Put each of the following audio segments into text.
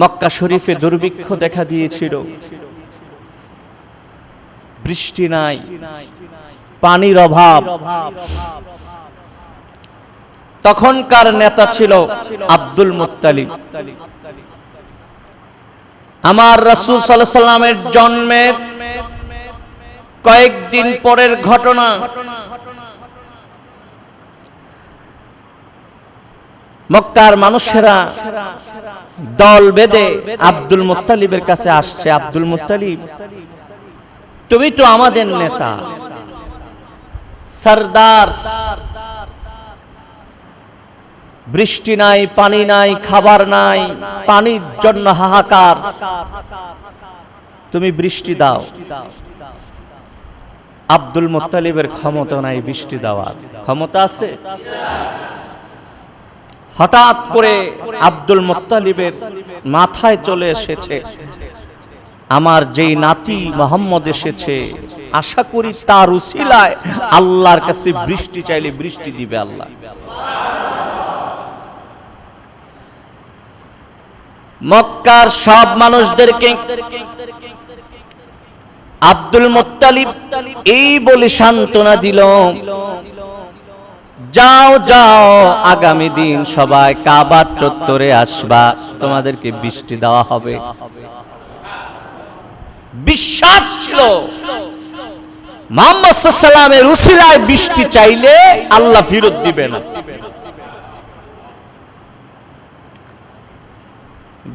মক্কা শরীফে দুর্ভিক্ষ দেখা দিয়েছিল। বৃষ্টি নাই, পানির অভাব। তখনকার নেতা ছিল আব্দুল মুত্তালিব। আমার রাসূল সাল্লামের জন্মের কয়েকদিন পরের ঘটনা মক্কার মানুষেরা দল বেঁধে আব্দুল মুত্তালিবের কাছে আসছে। আব্দুল মুত্তালিব, তুমি তো আমাদের নেতা। সরদার, বৃষ্টি নাই, পানি নাই, খাবার নাই, পানির জন্য হাহাকার। তুমি বৃষ্টি দাও। আব্দুল মুত্তালিবের ক্ষমতা নাই বৃষ্টি দেওয়ার। ক্ষমতা আছে? হঠাৎ করে আব্দুল মুত্তালিবের মাথায় চলে এসেছে। আমার যেই নাতি মোহাম্মদ এসেছে, আশা করি তার উসিলায় আল্লাহর কাছে বৃষ্টি চাইলে বৃষ্টি দিবে আল্লাহ। মক্কার সব মানুষদেরকে আব্দুল মুত্তালিব এই বলে সান্ত্বনা দিল যাও যাও, আগামী দিন সবাই কাবার চত্বরে আসবা। তোমাদেরকে বৃষ্টি দেওয়া হবে। বিশ্বাস ছিল। মোহাম্মদ সাল্লামের উসিলায় বৃষ্টি চাইলে আল্লাহ ফিরত দিবে না।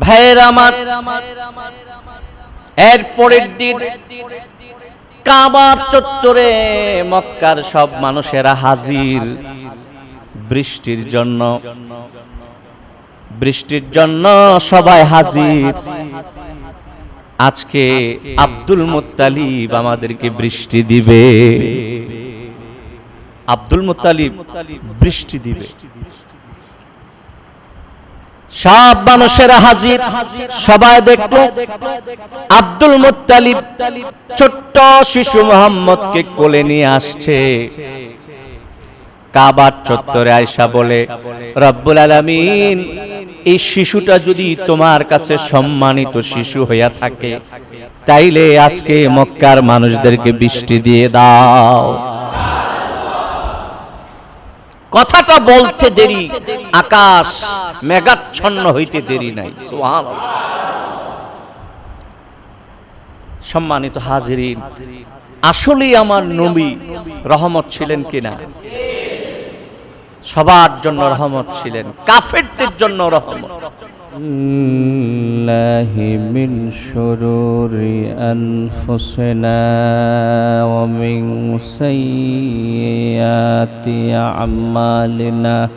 ভাইয়ের আমার, এর পরের দিন কাবার চত্বরে মক্কার সব মানুষেরা হাজির। বৃষ্টির জন্য বৃষ্টির জন্য সবাই হাজির। আজকে আব্দুল মুত্তালিব আমাদেরকে বৃষ্টি দিবে। আব্দুল মুত্তালিব বৃষ্টি দিবে। সব মানুষেরা হাজির, সবাই দেখল আব্দুল মুত্তালিব ছোট্ট শিশু মোহাম্মদকে কোলে নিয়ে আসছে। কাবার চত্বরে আয়সা বলে, রব্বুল আলামিন, এই শিশুটা যদি তোমার কাছে সম্মানিত শিশু হইয়া থাকে, তাইলে আজকে মক্কার মানুষদেরকে বৃষ্টি দিয়ে দাও কথাটা বলতে দেরি, আকাশ মেঘাচ্ছন্ন হইতে দেরি নাই। সম্মানিত হাজিরিন, আসলেই আমার নবী রহমত ছিলেন কিনা? সবার জন্য রহমত ছিলেন, কাফেরদের জন্য রহমত। الله من شرور أنفسنا ومن سيئات أعمالنا.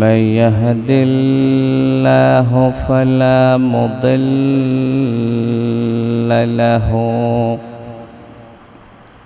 من يهد الله فلا مضل له.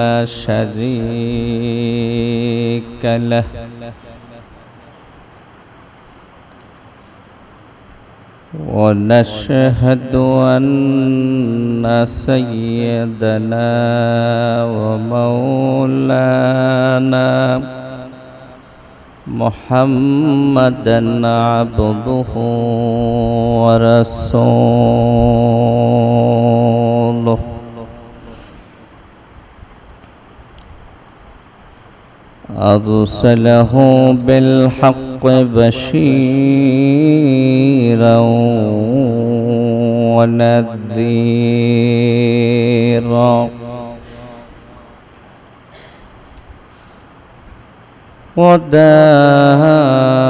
لا شريك له. ونشهد أن سيدنا ومولانا محمدا عبده ورسوله. أرسله بالحق بشيرا ونذيرا. وداعيا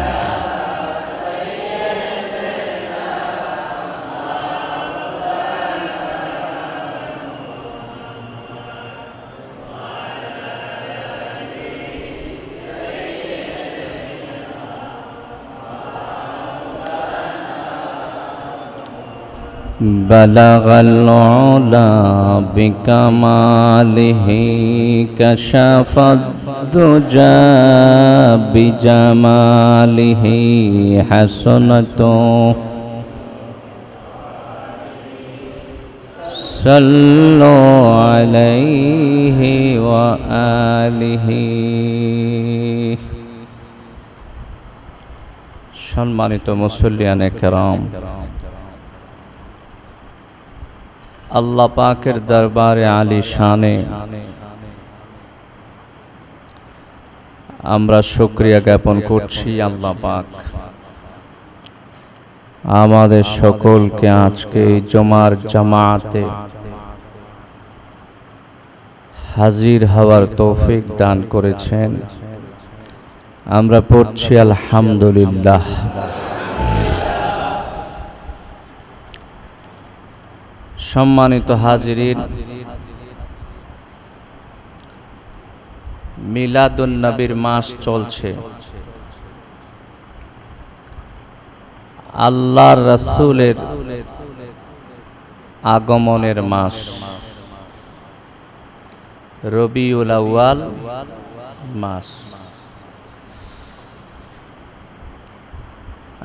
بلغ العلا بكماله كشف الدجى بجماله حسنته صلوا عليه وآله সম্মানিত মুসল্লিয়ানে কেরাম আল্লাহ পাকের দরবারে আলী শানে। আমরা শুক্রিয়া জ্ঞাপন করছি আল্লাহ পাক। আমাদের সকলকে আজকে জমার জামাতে হাজির হওয়ার তৌফিক দান করেছেন। আমরা পড়ছি আলহামদুলিল্লাহ। সম্মানিত হাজিরিন, মিলাদুন নবীর মাস চলছে। আল্লাহর রসুলের আগমনের মাস। রবিউল মাস।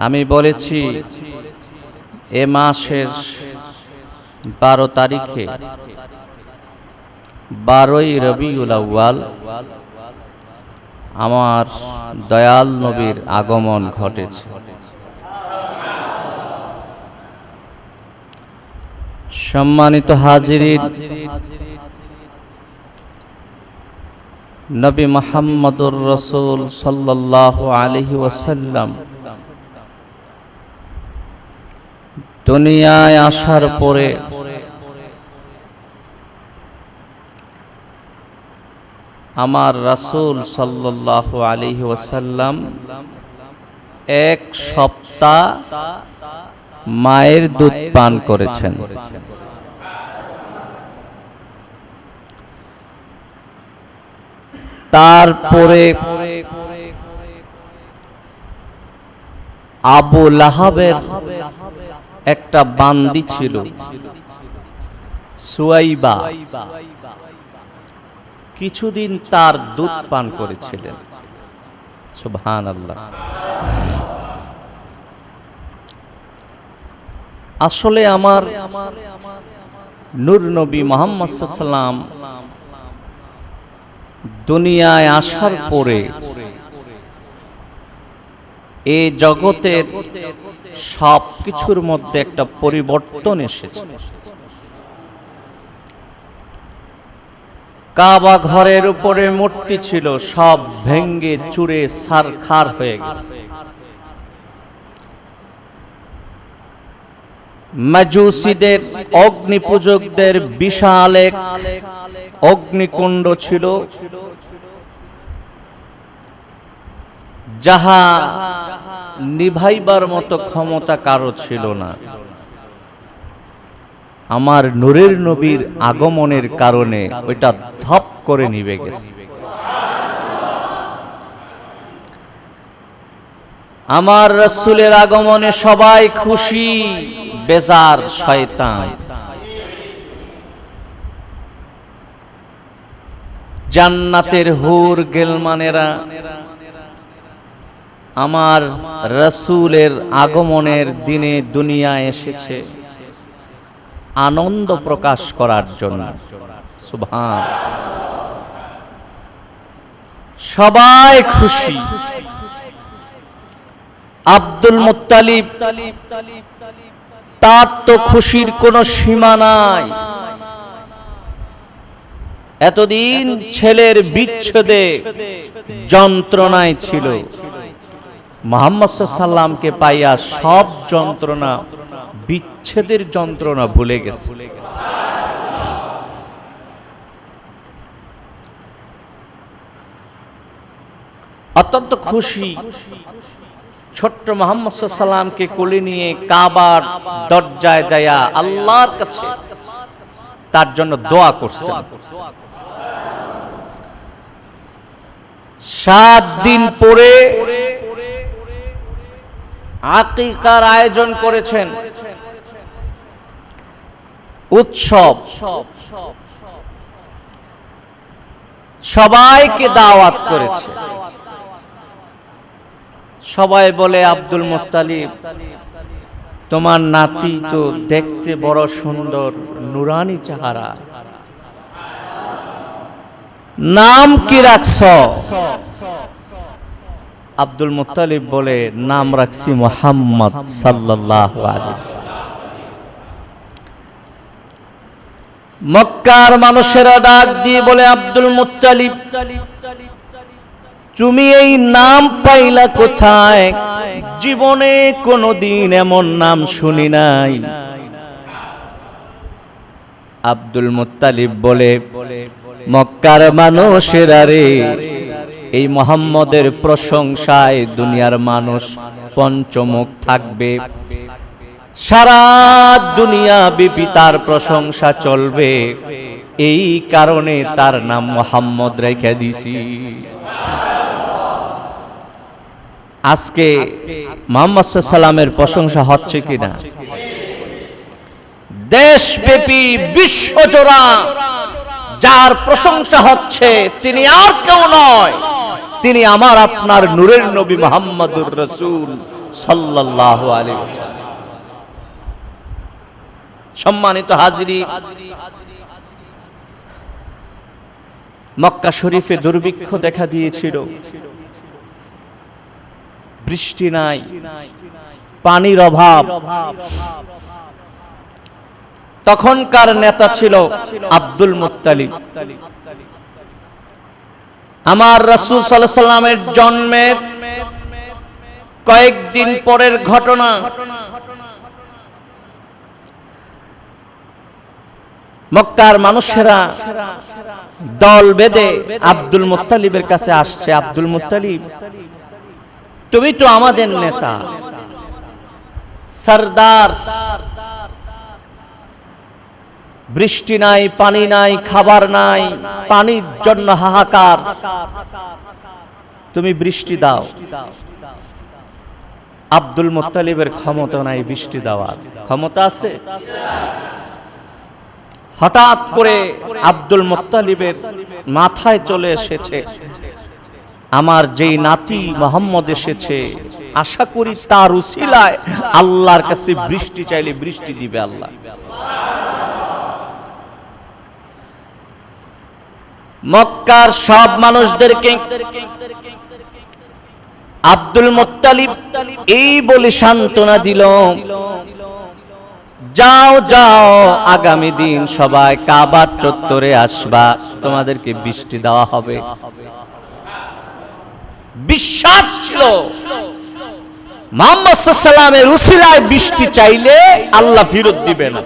আমি বলেছি, এ মাসের বারো তারিখে। বারোই রবিউল আউয়াল আমার দয়াল নবীর আগমন ঘটেছে। সম্মানিত হাজিরিন, নবী মোহাম্মদুর রসুল সাল্লাহ আলহি ওয়াসাল্লাম দুনিয়ায় আসার পরে আমার রাসূল সাল্লাহ আলহি ওয়াসাল্লাম এক সপ্তাহ মায়ের দুধ পান করেছেন। তারপরে আবু লাহাবের একটা বান্দি ছিল, সুয়াইবা। কিছুদিন তার দুধ পান করেছিলেন। আল্লাহ আসলে আমার নূর নবী মোহাম্মদ সাল্লাম দুনিয়ায় আসার পরে এ জগতের সব কিছুর মধ্যে একটা পরিবর্তন এসেছে। কাবা ঘরের উপরে মূর্তি ছিল, সব ভেঙ্গে চুরে সারখার হয়ে গেছে। মাজুসিদের অগ্নি পূজকদের বিশাল এক অগ্নিকুণ্ড ছিল, যাহা নিভাইবার মতো ক্ষমতা কারও ছিল না। আমার নূরের নবীর আগমনের কারণে ওইটা ধপ করে নিবে গেছে। আমার রসুলের আগমনে সবাই খুশি, বেজার শয়তান। জান্নাতের হুর গেলমানেরা, আমার রসুলের আগমনের দিনে দুনিয়া এসেছে। আনন্দ প্রকাশ করার জন্য। সবাই খুশি। আব্দুল মুত্তালিব, তার তো খুশির কোনো সীমা নাই। এতদিন ছেলের বিচ্ছেদে যন্ত্রণায় ছিল। মোহাম্মদ সাল্লামকে পাইয়া সব যন্ত্রণা বিচ্ছেদের যন্ত্রণা ভুলে গেছে। অত্যন্ত খুশি ছোট্ট মোহাম্মদ সাল্লামকে কোলে নিয়ে কাবার দরজায় যায়া আল্লাহর কাছে তার জন্য দোয়া করছে সাত দিন পরে আকিকার আয়োজন করেছেন। উৎসব। সবাইকে দাওয়াত করেছে। সবাই বলে, আব্দুল মোত্তালিব, তোমার নাতি তো দেখতে বড় সুন্দর, নুরানি চেহারা। নাম কি রাখছ? আব্দুল মুত্তালিব বলে, নাম রাখছি মোহাম্মদ সাল্লাল্লাহু আলাইহি মক্কার মানুষেরা ডাক দিয়ে বলে, আব্দুল মুত্তালিব, তুমি এই নাম পাইলা কোথায়? জীবনে কোনোদিন এমন নাম শুনি নাই। আব্দুল মুত্তালিব বলে, মক্কার মানুষেরা রে, এই মোহাম্মদের প্রশংসায় দুনিয়ার মানুষ পঞ্চমুখ থাকবে। সারা দুনিয়া বিপি তার প্রশংসা চলবে। এই কারণে তার নাম মোহাম্মদ রেখে দিছি। আজকে মোহাম্মদ সাল্লামের প্রশংসা হচ্ছে কিনা? দেশব্যাপী বিশ্বজোড়া যার প্রশংসা হচ্ছে, তিনি আর কেউ নয়, তিনি আমার আপনার নূরের নবী মোহাম্মদুর রসুল আলাইহি ওয়াসাল্লাম। সম্মানিত হাজিরি। মক্কা শরীফে দুর্ভিক্ষ দেখা দিয়েছিল। বৃষ্টি নাই। পানির অভাব। তখনকার নেতা ছিল আব্দুল মুত্তালিব। আমার রাসূল সাল্লামের জন্মের কয়েকদিন পরের ঘটনা মক্কার মানুষেরা দল বেঁধে আব্দুল মুত্তালিবের কাছে আসছে। আব্দুল মুত্তালিব, তুমি তো আমাদের নেতা। সরদার, বৃষ্টি নাই, পানি নাই, খাবার নাই, পানির জন্য হাহাকার। তুমি বৃষ্টি দাও। আব্দুল মুত্তালিবের ক্ষমতা নাই বৃষ্টি দেওয়ার। ক্ষমতা আছে? হঠাৎ করে আব্দুল মুত্তালিবের মাথায় চলে এসেছে। আমার যেই নাতি মোহাম্মদ এসেছে, আশা করি তার উসিলায় আল্লাহর কাছে বৃষ্টি চাইলে বৃষ্টি দিবে আল্লাহ। মক্কার সব মানুষদেরকে আব্দুল মোত্তালিব এই বলে সান্ত্বনা দিল যাও যাও, আগামী দিন সবাই কাবার চত্বরে আসবা। তোমাদেরকে বৃষ্টি দেওয়া হবে। বিশ্বাস ছিল। মোহাম্মদ সাল্লামের উসিলায় বৃষ্টি চাইলে আল্লাহ ফিরত দিবে না।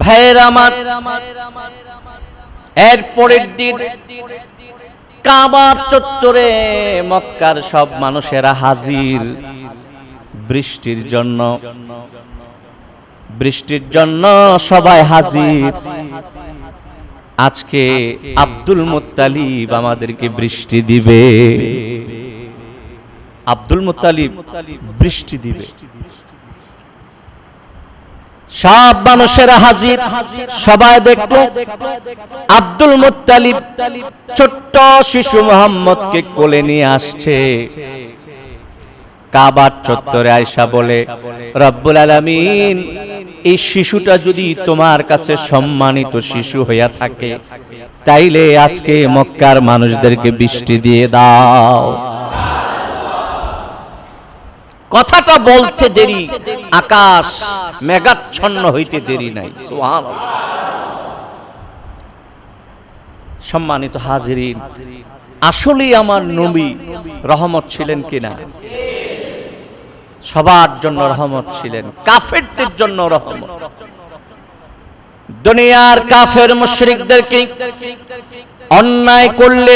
ভাইয়ের আমার, এর পরের দিন কাবার চত্বরে মক্কার সব মানুষেরা হাজির। বৃষ্টির জন্য। বৃষ্টির জন্য সবাই হাজির। আজকে আব্দুল মুত্তালিব আমাদেরকে বৃষ্টি দিবে। আব্দুল মুত্তালিব বৃষ্টি দিবে। সব মানুষেরা হাজির। সবাই দেখল আব্দুল মুত্তালিব ছোট্ট শিশু মোহাম্মদকে কোলে নিয়ে আসছে। কাবার চত্বরে আয়সা বলে, রব্বুল আলামিন, এই শিশুটা যদি তোমার কাছে সম্মানিত শিশু হইয়া থাকে, তাইলে আজকে মক্কার মানুষদেরকে বৃষ্টি দিয়ে দাও। কথাটা বলতে দেরি, আকাশ মেঘাচ্ছন্ন হইতে দেরি নাই সম্মানিত হাজিরিন, আসলেই আমার নবী রহমত ছিলেন কিনা? সবার জন্য রহমত ছিলেন। কাফেরদের জন্য রহমত। দুনিয়ার কাফের মুশরিকদেরকে অন্যায় করলে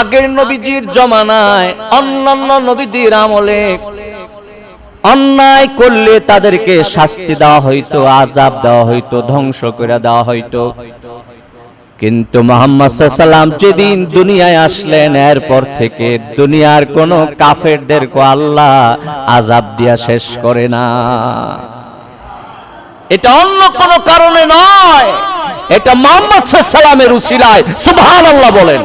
আগের নবীজির জমানায় অন্যান্য নবীদের আমলে অন্যায় করলে তাদেরকে শাস্তি দেওয়া হইতো আজাব দেওয়া হইতো, ধ্বংস করে দেওয়া হইতো। কিন্তু মোহাম্মদ সাল্লাম যেদিন দুনিয়ায় আসলেন, এরপর থেকে দুনিয়ার কোন কাফেরদেরকে আল্লাহ আজাব দিয়া শেষ করে না। এটা অন্য কোনো কারণে নয়। এটা মোহাম্মদ সাল্লামের উসিলায়। সুবহানাল্লাহ বলেন।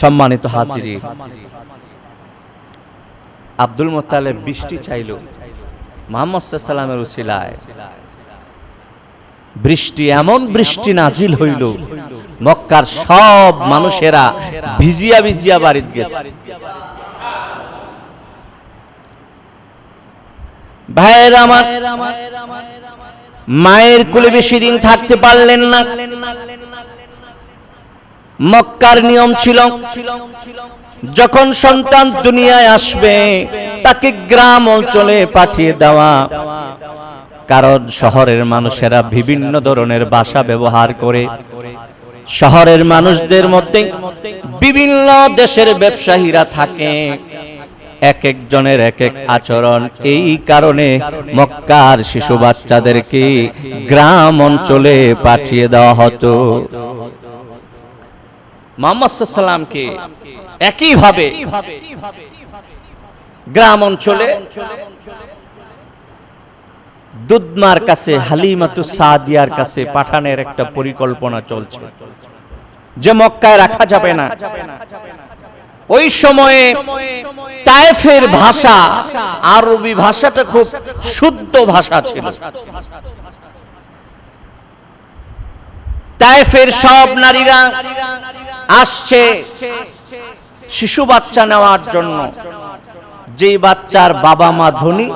সম্মানিত হাজিরি আব্দুল মোত্তালেব বৃষ্টি চাইল। মোহাম্মদ সাল্লামের উসিলায়। বৃষ্টি এমন বৃষ্টি নাজিল হইল, মক্কার সব মানুষেরা ভিজিয়া ভিজিয়া বাড়িতে গেছে। ভাইয়ের আমার, মায়ের কুলে বেশি দিন থাকতে পারলেন না। মক্কার নিয়ম ছিল, যখন সন্তান দুনিয়ায় আসবে, তাকে গ্রাম অঞ্চলে পাঠিয়ে দেওয়া। কারণ শহরের মানুষেরা বিভিন্ন ধরনের ভাষা ব্যবহার করে। শহরের মানুষদের মধ্যে বিভিন্ন দেশের ব্যবসায়ীরা থাকে। এক একজনের এক এক আচরণ। এই কারণে মক্কার শিশু বাচ্চাদেরকে গ্রাম অঞ্চলে পাঠিয়ে দেওয়া হতো। মোহাম্মদ সাল্লামকে একইভাবে গ্রাম অঞ্চলে দুধমার কাছে, হালিমাতু সাদিয়ার কাছে পাঠানোর একটা পরিকল্পনা চলছে। যে মক্কায় রাখা যাবে না। ওই সময়ে তায়েফের ভাষা, আরবি ভাষাটা খুব শুদ্ধ ভাষা ছিল। তায়েফের সব নারীরা আসছে শিশু বাচ্চা নেওয়ার জন্য। যেই বাচ্চার বাবা মা ধনী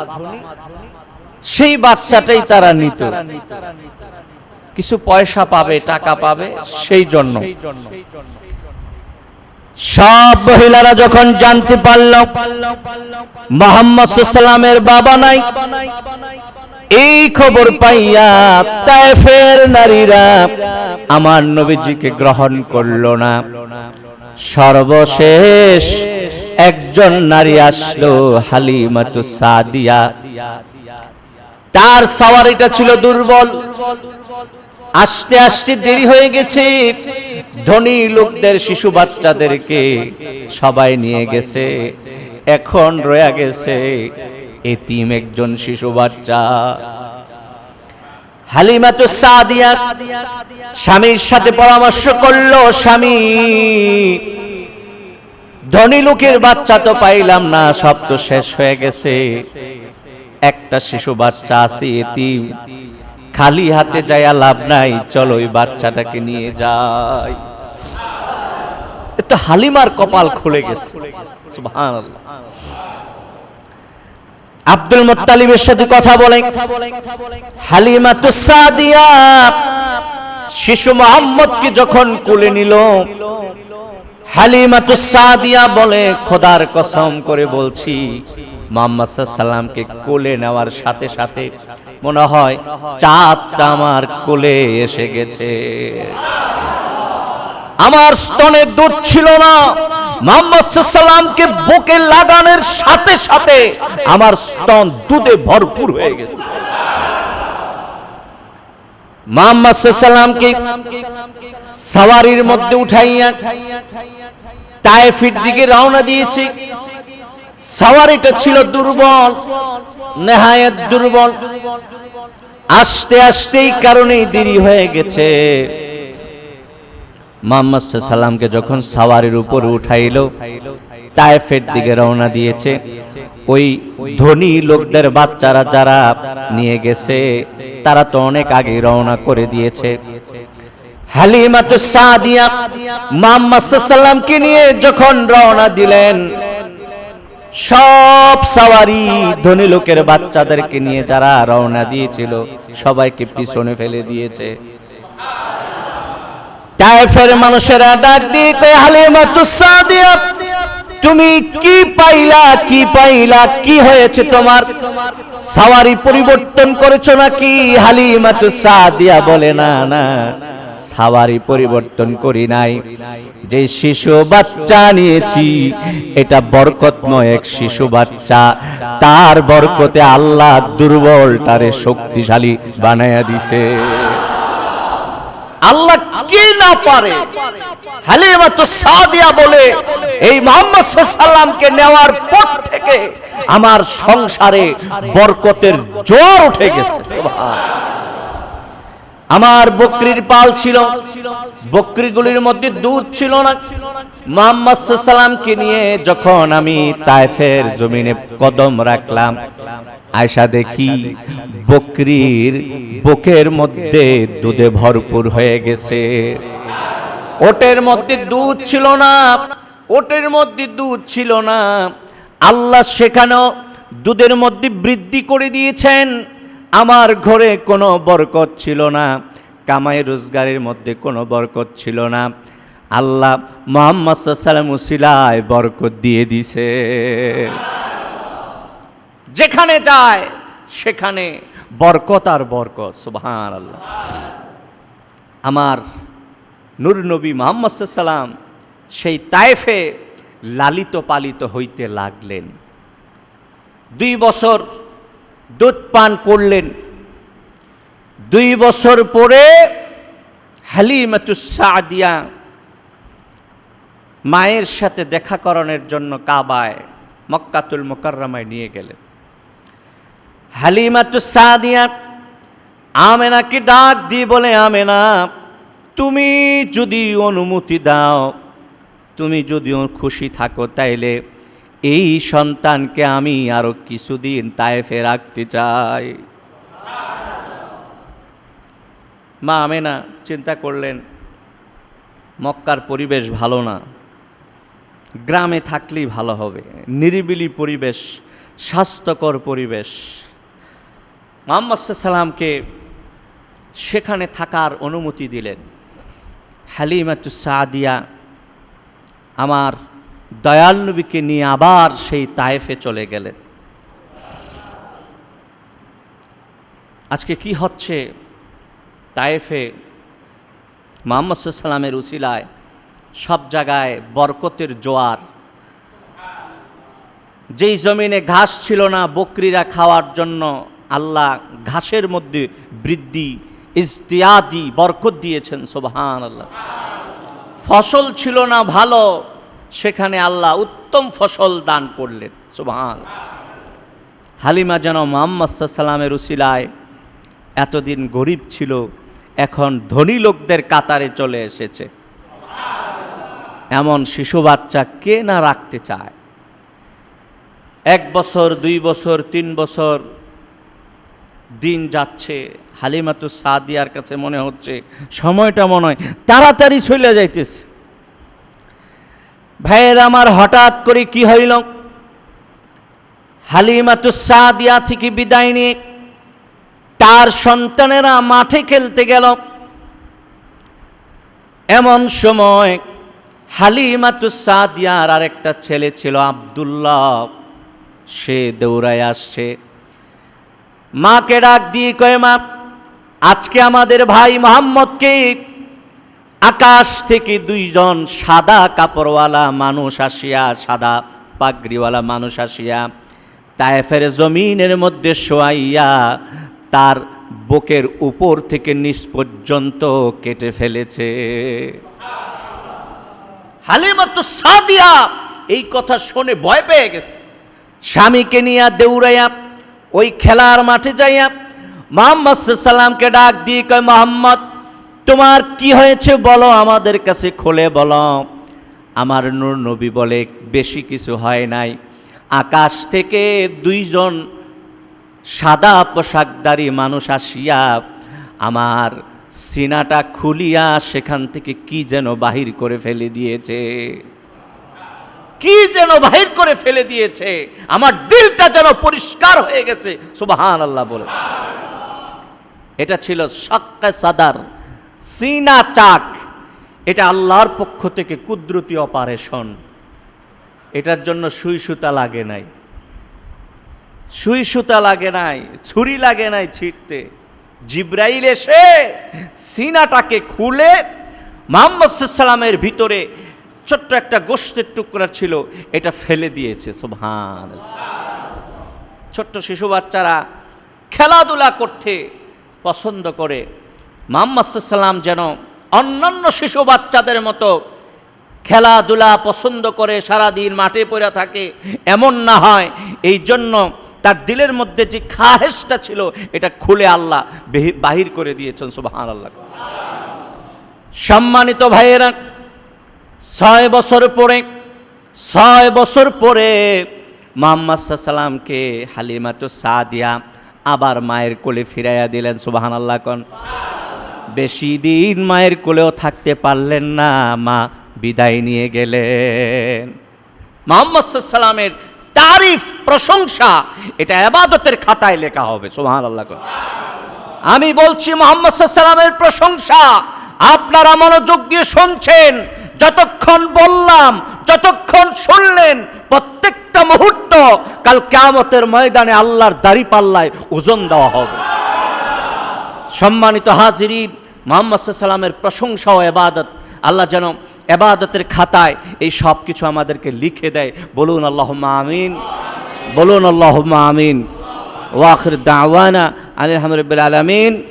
সেই বাচ্চাটাই তারা নিত। কিছু পয়সা পাবে, টাকা পাবে, সেই জন্য। সব মহিলারা যখন জানতে পারল, মোহাম্মদ সাল্লামের বাবা নাই, এই খবর পাইয়া তাইফের নারীরা আমার নবীজিকে গ্রহণ করল না। সর্বশেষ একজন নারী আসলো, হালিমাতু সাদিয়া। তার সাওয়ারিটা ছিল দুর্বল। আস্তে আস্তে দেরি হয়ে গেছে। ধনী লোকদের, শিশু বাচ্চাদেরকে সবাই নিয়ে গেছে। এখন রয়ে গেছে এতিম একজন শিশু বাচ্চা। হালিমাতু সাদিয়া স্বামীর সাথে পরামর্শ করল, স্বামী, ধনী লোকের বাচ্চা তো পাইলাম না, সব তো শেষ হয়ে গেছে। একটা শিশু বাচ্চা আছে, এতিম। খালি হাতে যাইয়া লাভ নাই, চলো ওই বাচ্চাটাকে নিয়ে যাই। এ তো হালিমার কপাল খুলে গেছে। আব্দুল মুত্তালিবের সাথে কথা বলে হালিমা তুসাদিয়া শিশু মোহাম্মদকে যখন কোলে নিল হালিমা তুসাদিয়া বলে, খোদার কসম করে বলছি মোহাম্মদ সাল্লামকে কোলে নেওয়ার সাথে সাথে মনে হয় চাঁদটা আমার কোলে এসে গেছে। আমার স্তনে দুধ ছিল না। মোহাম্মদ সাল্লামকে বুকে লাগানোর সাথে সাথে আমার স্তন দুধে ভরপুর হয়ে গেছে। মোহাম্মদ সাল্লামকে সাওয়ারির মধ্যে উঠাইয়া তায়েফের দিকে রওনা দিয়েছি। সাওয়ারিটা ছিল দুর্বল, নেহায়েত দুর্বল। আস্তে আস্তেই কারণেই দেরি হয়ে গেছে। মোহাম্মদ সাল্লামকে যখন সাওয়ারির উপর উঠাইল, তায়েফের দিকে রওনা দিয়েছে। ওই ধনী লোকদের বাচ্চারা যারা নিয়ে গেছে, তারা তো অনেক আগে রওনা করে দিয়েছে। হালিমাতু সাদিয়া মোহাম্মদ সাল্লামকে নিয়ে যখন রওনা দিলেন সব সাওয়ারি ধনী লোকের বাচ্চাদেরকে নিয়ে যারা রওনা দিয়েছিল, সবাইকে পিছনে ফেলে দিয়েছে। মানুষেরা ডাক হালিমাতু তুমি কি পাইলা কি পাইলা, কি হয়েছে তোমার? সাওয়ারি পরিবর্তন করেছ নাকি? হালিমাতু সাদিয়া বলে, না না সাওয়ারি পরিবর্তন করি নাই। যে শিশু বাচ্চা নিয়েছি, এটা বরকতময় এক শিশু বাচ্চা। তার বরকতে আল্লাহ দুর্বলটারে শক্তিশালী বানায়া দিছে। আল্লাহ কে না পারে? হালিমা তো সাদিয়া বলে এই মোহাম্মদ সাল্লামকে নেওয়ার পর থেকে আমার সংসারে বরকতের জোর উঠে গেছে। আমার বকরির পাল ছিল। বকরিগুলির মধ্যে দুধ ছিল না। মোহাম্মদ সাল্লামকে নিয়ে যখন আমি তাইফের জমিনে কদম রাখলাম আয়সা দেখি বকরির বুকের মধ্যে দুধে ভরপুর হয়ে গেছে। ওটের মধ্যে দুধ ছিল না। ওটের মধ্যে দুধ ছিল না। আল্লাহ সেখানেও দুধের মধ্যে বৃদ্ধি করে দিয়েছেন। আমার ঘরে কোনো বরকত ছিল না, কামাই রোজগারের মধ্যে কোনো বরকত ছিল না। আল্লাহ মোহাম্মদ সাল্লাম উসিলায় বরকত দিয়ে দিছে। যেখানে যায়, সেখানে বরকত আর বরকত সুবহান আল্লাহ আমার নূর নবী মোহাম্মদ সাল্লাম সেই তায়েফে লালিত পালিত হইতে লাগলেন। দুই বছর দুধ পান করলেন। দুই বছর পরে হালিমাতুসাদিয়া মায়ের সাথে দেখা করানোর জন্য কাবায়, মক্কাতুল মোকাররমায় নিয়ে গেলেন। হালিমাতুসাদিয়া আমেনাকে ডাক দিয়ে বলে, আমেনা, তুমি যদি অনুমতি দাও, তুমি যদি খুশি থাকো তাইলে এই সন্তানকে আমি আরও কিছুদিন তায়েফে রাখতে চাই। মা আমেনা, চিন্তা করলেন, মক্কার পরিবেশ ভালো না। গ্রামে থাকলেই ভালো হবে। নিরিবিলি পরিবেশ, স্বাস্থ্যকর পরিবেশ। মোহাম্মদ সেখানে থাকার অনুমতি দিলেন। হালিমাতু সাদিয়া, আমার দয়াল নবীকে নিয়ে আবার সেই তায়েফে চলে গেলেন। আজকে কি হচ্ছে? তায়েফে মোহাম্মদ সাল্লামের উচিলায় সব জায়গায় বরকতের জোয়ার। যেই জমিনে ঘাস ছিল না, বকরিরা খাওয়ার জন্য আল্লাহ ঘাসের মধ্যে বৃদ্ধি ইস্তিয়াদি বরকত দিয়েছেন সোবহান আল্লাহ ফসল ছিল না ভালো সেখানে আল্লাহ উত্তম ফসল দান করলেন। সোবহান। হালিমা যেন মোহাম্মদ সাল্লামের উসিলায় এতদিন গরিব ছিল, এখন ধনী লোকদের কাতারে চলে এসেছে। এমন শিশু বাচ্চা কে না রাখতে চায়? এক বছর, দুই বছর, তিন বছর দিন যাচ্ছে হালিমাতু সাদিয়ার কাছে মনে হচ্ছে সময়টা মনে হয় তাড়াতাড়ি চলে যাইতেছে। ভাইয়ের আমার হঠাৎ করে কি হইল? হালিমাতু সাদিয়া থেকে বিদায় নিয়ে তার সন্তানেরা মাঠে খেলতে গেল। এমন সময় হালিমাতু সাদিয়ার আর একটা ছেলে ছিল আব্দুল্লাহ। সে দৌড়ায় আসছে। মাকে ডাক দিয়ে কয়ে, মা, আজকে আমাদের ভাই মোহাম্মদকে আকাশ থেকে দুইজন সাদা কাপড়ওয়ালা মানুষ আসিয়া, সাদা পাগড়িওয়ালা মানুষ আসিয়া তায়েফের জমিনের মধ্যে শোয়াইয়া তার বুকের উপর থেকে নিচ পর্যন্ত কেটে ফেলেছে। হালিমাতু সাদিয়া, এই কথা শুনে ভয় পেয়ে গেছে। স্বামীকে নিয়ে দৌড়াইয়া, ওই খেলার মাঠে যাইয়া মোহাম্মদ সাল্লামকে ডাক দিয়ে কয়, মোহাম্মদ তোমার কি হয়েছে বলো আমাদের কাছে খোলে বলো। আমার নূর নবী বলে বেশি কিছু হয় নাই। আকাশ থেকে দুইজন সাদা পোশাকদারি মানুষ আসিয়া আমার সিনাটা খুলিয়া সেখান থেকে কি যেন বাহির করে ফেলে দিয়েছে। কি যেন বাহির করে ফেলে দিয়েছে। আমার দিলটা যেন পরিষ্কার হয়ে গেছে। সুবাহান আল্লাহ বলে। এটা ছিল সাক্কা সাদার সিনা চাক, এটা আল্লাহর পক্ষ থেকে কুদরতি অপারেশন। এটার জন্য সুই সুতা লাগে নাই। সুই সুতা লাগে নাই, ছুরি লাগে নাই ছিটতে জিব্রাইল এসে সিনাটাকে খুলে মোহাম্মদ সাল্লামের ভিতরে ছোট্ট একটা গোষ্ঠের টুকরা ছিল, এটা ফেলে দিয়েছে সোভান ছোট্ট শিশু বাচ্চারা খেলাধুলা করতে পছন্দ করে মোহাম্মদ সাল্লাম যেন অন্যান্য শিশু বাচ্চাদের মতো খেলাধুলা পছন্দ করে সারাদিন মাঠে পড়ে থাকে, এমন না হয়। এই জন্য তার দিলের মধ্যে যে খাহেসটা ছিল, এটা খুলে আল্লাহ বাহির করে দিয়েছেন সুবাহান আল্লাহ সম্মানিত ভাইয়েরা, ছয় বছর পরে, ছয় বছর পরে মোহাম্মদ সাল্লামকে হালিমাতু সাদিয়া আবার মায়ের কোলে ফিরাইয়া দিলেন সুবাহান আল্লাহ কন। বেশি দিন মায়ের কোলেও থাকতে পারলেন না, মা বিদায় নিয়ে গেলেন। মোহাম্মদ সাল্লামের তারিফ, প্রশংসা, এটা আবাদতের খাতায় লেখা হবে সুবহান আল্লাহ আমি বলছি, মোহাম্মদ সাল্লামের প্রশংসা, আপনারা মনোযোগ দিয়ে শুনছেন, যতক্ষণ বললাম, যতক্ষণ শুনলেন, প্রত্যেকটা মুহূর্ত, কাল কেয়ামতের ময়দানে আল্লাহর দাড়ি পাল্লায় ওজন দেওয়া হবে। সম্মানিত হাজিরি মোহাম্মদ সাল্লামের প্রশংসা ও এবাদত, আল্লাহ যেন এবাদতের খাতায় এই সব কিছু আমাদেরকে লিখে দেয়। বলুন আল্লাহ আমিন। বলুন আল্লাহ আমিন। ওয়াখির দাওয়ানা আলহামদুলিল্লাহ আলমিন।